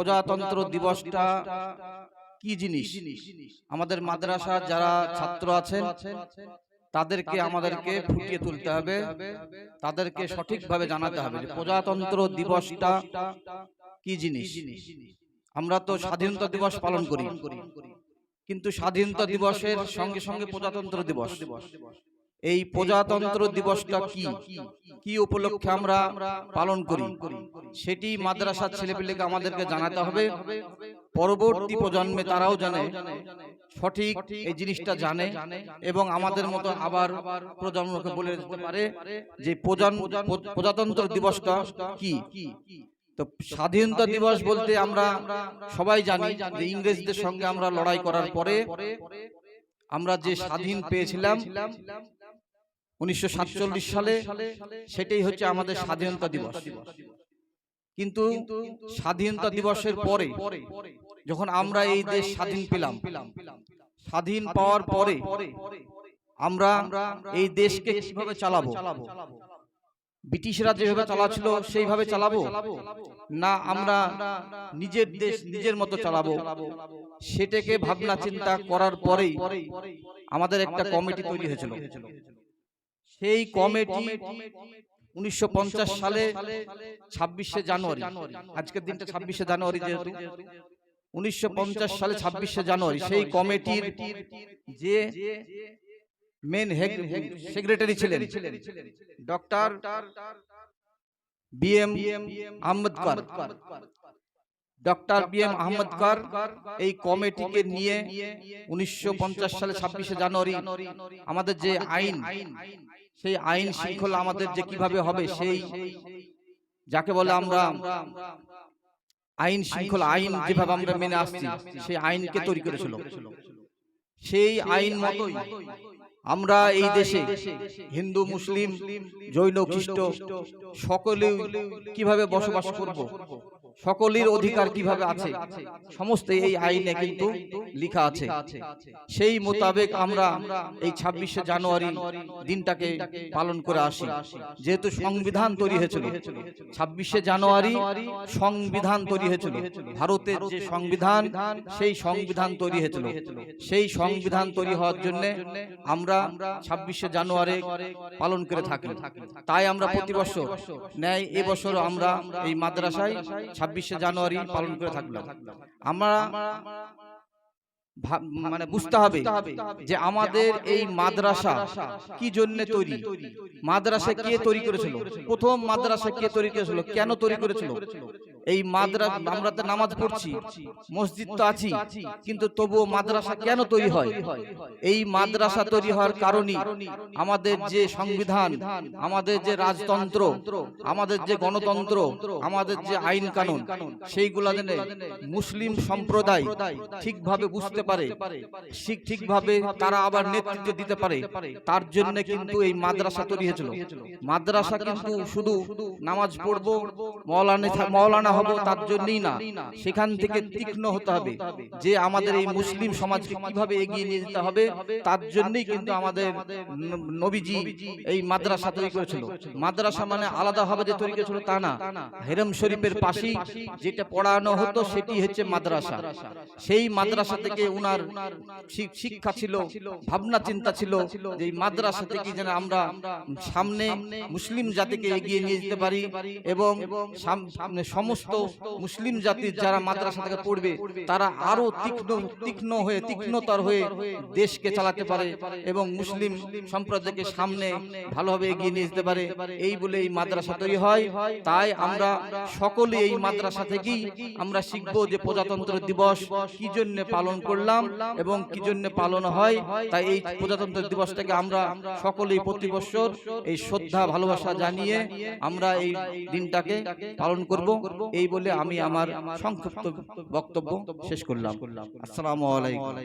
প্রজাতন্ত্র দিবসটা কি জিনিস? আমাদের মাদ্রাসার যারা ছাত্র আছেন, তাদেরকে আমাদেরকে ফুটিয়ে তুলতে হবে, তাদেরকে সঠিকভাবে জানাতে হবে প্রজাতন্ত্র দিবসটা কি জিনিস? আমরা তো স্বাধীনতা দিবস পালন করি, কিন্তু স্বাধীনতা দিবসের সঙ্গে সঙ্গে প্রজাতন্ত্র দিবস। এই প্রজাতন্ত্র দিবসটা কি? কি? উপলক্ষে আমরা পালন করি? সেটি মাদ্রাসার ছেলেপিলেকে আমাদেরকে জানাতে হবে। পরবর্তী প্রজন্মে তারাও জানে সঠিক এই জিনিসটা জানে এবং আমাদের মতো আবার প্রজন্মকে বলে দিতে পারে যে প্রজাতন্ত্র দিবসটা কি? তো স্বাধীনতা দিবস বলতে আমরা সবাই জানি যে ইংরেজদের সঙ্গে আমরা লড়াই করার পরে আমরা যে স্বাধীন পেয়েছিলাম উনিশশো সাতচল্লিশ সালে সেটাই হচ্ছে আমাদের স্বাধীনতা দিবস। কিন্তু স্বাধীনতা দিবসের পরে যখন আমরা এই দেশ স্বাধীন পেলাম, স্বাধীন পাওয়ার পরে আমরা এই দেশকে কীভাবে চালাবো? ব্রিটিশরা যেভাবে চালাচ্ছিল, সেইভাবে চালাবো? না, আমরা নিজের দেশ নিজের মতো চালাবো? সেটাকে ভাবনা চিন্তা করার পরেই আমাদের একটা কমিটি তৈরি হয়েছিল। সেই কমিটি উনিশশো পঞ্চাশ সালে ছাব্বিশে জানুয়ারি। আজকের দিনটা ছাব্বিশে জানুয়ারি যেহেতু। উনিশশো পঞ্চাশ সালে ছাব্বিশে জানুয়ারি। সেই কমিটির যে মেন সেক্রেটারি ছিলেন doctor B M Ambedkar. Doctor B M Ambedkar এই কমিটিকে নিয়ে উনিশশো পঞ্চাশ সালে ছাব্বিশে জানুয়ারি আমাদের যে আইন। সেই আইন শৃঙ্খলা আমাদের যে কীভাবে হবে সেই যাকে বলে আমরা আইন শৃঙ্খলা আইন যেভাবে আমরা মেনে আসছি সেই আইনকে তৈরি করেছিল। সেই আইন মতোই আমরা এই দেশে হিন্দু মুসলিম জৈন খ্রিস্ট সকলে কীভাবে বসবাস করব? সকলের অধিকার কীভাবে আছে? সমস্ত এই আইনে কিন্তু লেখা আছে। সেই মোতাবেক আমরা এই ছাব্বিশে জানুয়ারি দিনটাকে পালন করে আসি। যেহেতু সংবিধান তৈরি হয়েছিল। ছাব্বিশে জানুয়ারি সংবিধান তৈরি হয়েছিল। ভারতের যে সংবিধান সেই সংবিধান তৈরি হয়েছিল। সেই সংবিধান তৈরি হওয়ার জন্য আমরা ছাব্বিশে জানুয়ারি পালন করে থাকি। তাই আমরা প্রতি বছর ন্যায় এবছর আমরা এই মাদ্রাসায় ছাব্বিশে জানুয়ারি পালন করে থাকলাম। আমরা মানে বুঝতে হবে যে আমাদের এই মাদ্রাসা কি জন্য তৈরি? মাদ্রাসা কে তৈরি করেছিল? প্রথম মাদ্রাসা কে তৈরি করেছিল? কেন তৈরি করেছিল? এই মাদ্রাসা আমরা তো নামাজ পড়ছি। মসজিদ তো আছি কিন্তু তবুও মাদ্রাসা কেন তৈরি হয়? এই মাদ্রাসা তৈরি হওয়ার কারণে আমাদের যে সংবিধান আমাদের যে রাজতন্ত্র আমাদের যে গণতন্ত্র আমাদের যে আইন কানুন সেইগুলা যেন মুসলিম সম্প্রদায় ঠিকভাবে বুঝতে পারে ঠিক ঠিকভাবে তারা আবার নেতৃত্ব দিতে পারে। তার জন্য কিন্তু এই মাদ্রাসা তৈরি হয়েছিল। মাদ্রাসা কিন্তু শুধু নামাজ পড়ব মৌলানা থা- মৌলানা হব তার জন্যই না। সেখান থেকে তীক্ষ্ণ হতে হবে যে আমাদের এই মুসলিম সমাজকে কীভাবে এগিয়ে নিয়ে যেতে হবে তার জন্যই কিন্তু আমাদের নবীজি এই মাদ্রাসা তৈরি করেছিল। মাদ্রাসা মানে আলাদা ভাবে যে তৈরি করেছিল তা না। হেরম শরীফের পাশেই যেটা পড়ানো হতো সেটি হচ্ছে মাদ্রাসা। সেই মাদ্রাসা থেকে উনার শিক্ষা ছিল ভাবনা চিন্তা ছিল যে এই মাদ্রাসা থেকে যেন আমরা সামনে মুসলিম জাতিকে এগিয়ে নিয়ে যেতে পারি এবং সাম- সামনে সমস্ত মুসলিম জাতির যারা মাদ্রাসা থেকে পড়বে, তারা আরও তীক্ষ্ণ তীক্ষ্ণ হয়ে, তীক্ষ্ণতর হয়ে দেশকে চালাতে পারে এবং মুসলিম সম্প্রদায়কে সামনে ভালোভাবে এগিয়ে নিয়ে যেতে পারে। এই বলে এই মাদ্রাসা তৈরি হয়। তাই আমরা সকলে এই মাদ্রাসা থেকেই আমরা শিখব যে প্রজাতন্ত্র দিবস কি জন্য পালন করলাম এবং কি জন্য পালন হয়। তাই এই প্রজাতন্ত্র দিবসটাকে আমরা সকলেই প্রতি বছর এই শ্রদ্ধা, ভালোবাসা জানিয়ে আমরা এই দিনটাকে পালন করব। এই বলে আমি আমার সংক্ষিপ্ত বক্তব্য শেষ করলাম। আসসালামু আলাইকুম।